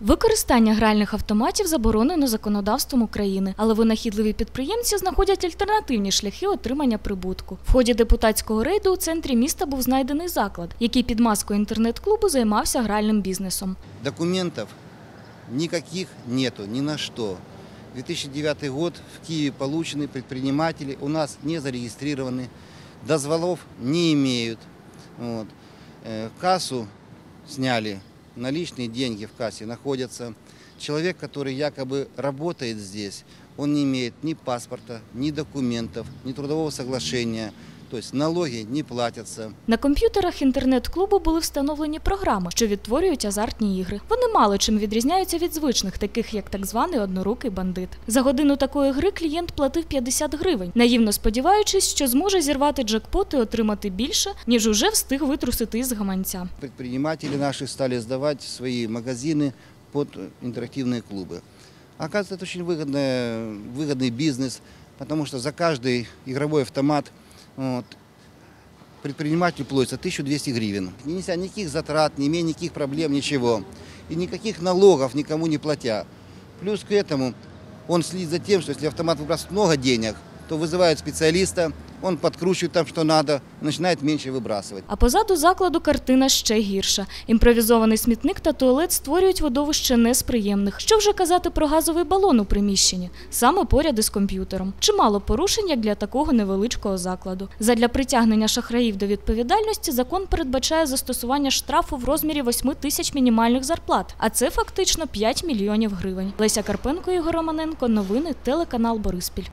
Використання гральних автоматів заборонено законодавством України, але винахідливі підприємці знаходять альтернативні шляхи отримання прибутку. В ході депутатського рейду у центрі міста був знайдений заклад, який під маскою інтернет-клубу займався гральним бізнесом. Документов никаких нету, ни на что. 2009 год в Киеве получены предприниматели, у нас не зарегистрированы, дозволов не имеют. Вот. Э, Кассу сняли, наличные деньги в кассе находятся. Человек, который якобы работает здесь, он не имеет ни паспорта, ни документов, ни трудового соглашения, то есть налоги не платятся. На комп'ютерах інтернет-клубу були встановлені програми, що відтворюють азартні ігри. Вони мало чим відрізняються від звичних, таких як так званий однорукий бандит. За годину такої гри клієнт платив 50 гривень, наївно сподіваючись, що зможе зірвати джекпот і отримати більше, ніж уже встиг витрусити із гаманця. Предприниматели наши стали сдавать свои магазины под интерактивные клубы. Оказывается, это очень выгодный, выгодный бизнес, потому что за каждый игровой автомат вот, предпринимателю платится 1200 гривен. Не неся никаких затрат, не имея никаких проблем, ничего. И никаких налогов никому не платя. Плюс к этому он следит за тем, что если автомат выбрасывает много денег, то вызывают специалиста, он подкручивает там, что надо, начинает меньше выбрасывать. А позаду закладу картина ще гірша. Імпровізований смітник та туалет створюють видовище несприємних. Що вже казати про газовий балон у приміщенні, саме поряд із комп'ютером. Чимало порушень як для такого невеличкого закладу. Задля притягнення шахраїв до відповідальності закон передбачає застосування штрафу в розмірі 8 тисяч мінімальних зарплат, а це фактично 5 мільйонів гривень. Леся Карпенко, Ігор Романенко, новини, телеканал Бориспіль.